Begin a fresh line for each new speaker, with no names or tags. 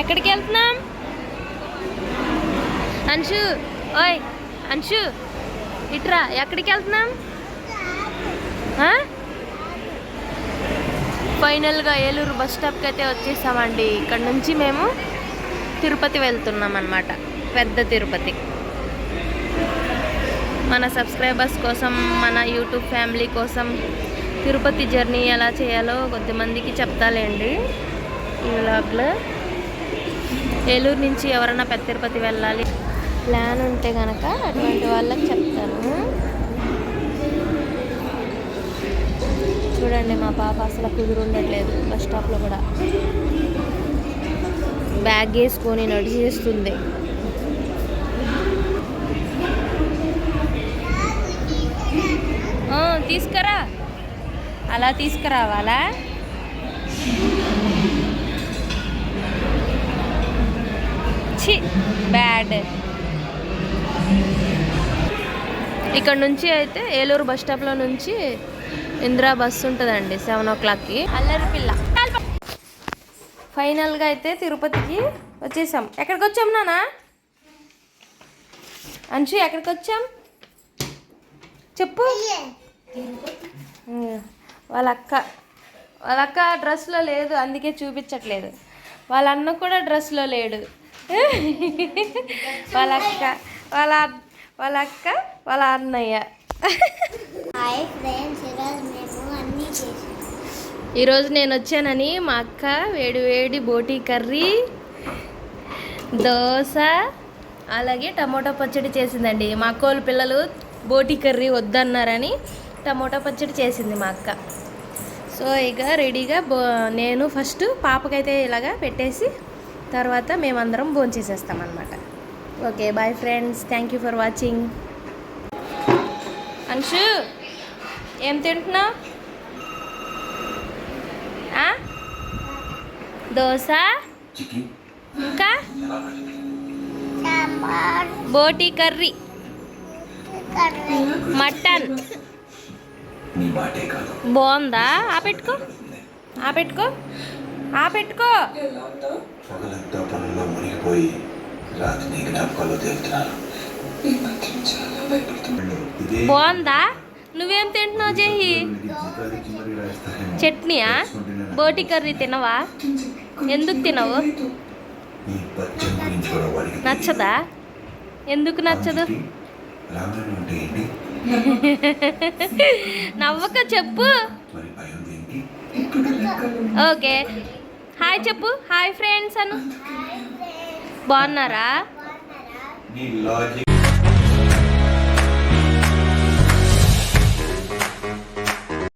ఎక్కడికి వెళ్తున్నాం? అంశు ఓయ్ అంశు ఇట్రా ఎక్కడికి వెళ్తున్నాం? ఫైనల్గా ఏలూరు బస్ స్టాప్కి అయితే వచ్చేసామండి. ఇక్కడ నుంచి మేము తిరుపతి వెళ్తున్నాం అనమాట పెద్ద తిరుపతి. మన సబ్స్క్రైబర్స్ కోసం మన యూట్యూబ్ ఫ్యామిలీ కోసం తిరుపతి జర్నీ ఎలా చేయాలో కొద్దిమందికి చెప్తాలేండి ఈ వ్లాగ్లో. ఏలూరు నుంచి ఎవరైనా పెద్ద తిరుపతి వెళ్ళాలి? ప్లాన్ ఉంటే కనుక అటువంటి వాళ్ళకి చెప్తాను. చూడండి మా పాప అసలు కుదురుండట్లేదు బస్ స్టాప్లో కూడా. బ్యాగ్ వేసుకొని నడిచేస్తుంది తీసుకురా. అలా తీసుకురావాలా? చి బ్యాడ్. ఇక్కడ నుంచి అయితే ఏలూరు బస్ స్టాప్లో నుంచి ఇందిరా బస్సు ఉంటుందండి సెవెన్ ఓ క్లాక్కి. అల్లరి పిల్ల. ఫైనల్గా అయితే తిరుపతికి వచ్చేసాం. ఎక్కడికి వచ్చాం నానా అంశు ఎక్కడికి వచ్చాం? చెప్పు. వాళ్ళ అక్క. వాళ్ళ అక్క డ్రెస్లో లేదు అందుకే చూపించట్లేదు. వాళ్ళ అన్న కూడా డ్రెస్లో లేడు. వాళ్ళ అక్క వాళ్ళ వాళ్ళ అక్క వాళ్ళ అన్నయ్య
ఈరోజు
నేను వచ్చానని మా అక్క వేడి వేడి బోటీ కర్రీ దోశ అలాగే టమోటా పచ్చడి చేసిందండి. మా అక్కోళ్ళ పిల్లలు బోటీ కర్రీ వద్దన్నారని టమోటా పచ్చడి చేసింది మా అక్క. సో ఇక రెడీగా బో నేను ఫస్ట్ పాపకైతే ఇలాగా పెట్టేసి తర్వాత మేమందరం భోంచేసేస్తాం అనమాట okay bye friends thank you for watching Anshu ఏం తింటున్నావు? ఆ? దోశ? ఇంకా?
సాంబార్.
బోటీ కర్రీ. మటన్.
నీ మాటే కాదు.
బాగుందా? ఆ పెట్టుకో ఆ పెట్టుకో ఆ పెట్టుకో
పగలంతా పనుల్లో మునిగిపోయి రాత్రి నీ జ్ఞాపకాలు తేలుతున్నాను.
బాగుందా? నువ్వేం తింటున్నావు జేహి. చట్నీయా? బోటీ కర్రీ తినవా? ఎందుకు తినవు? నచ్చదా? ఎందుకు నచ్చదు? నవ్వక చెప్పు. ఓకే. హాయ్ చెప్పు. Hi friends Anu. బాగున్నారా?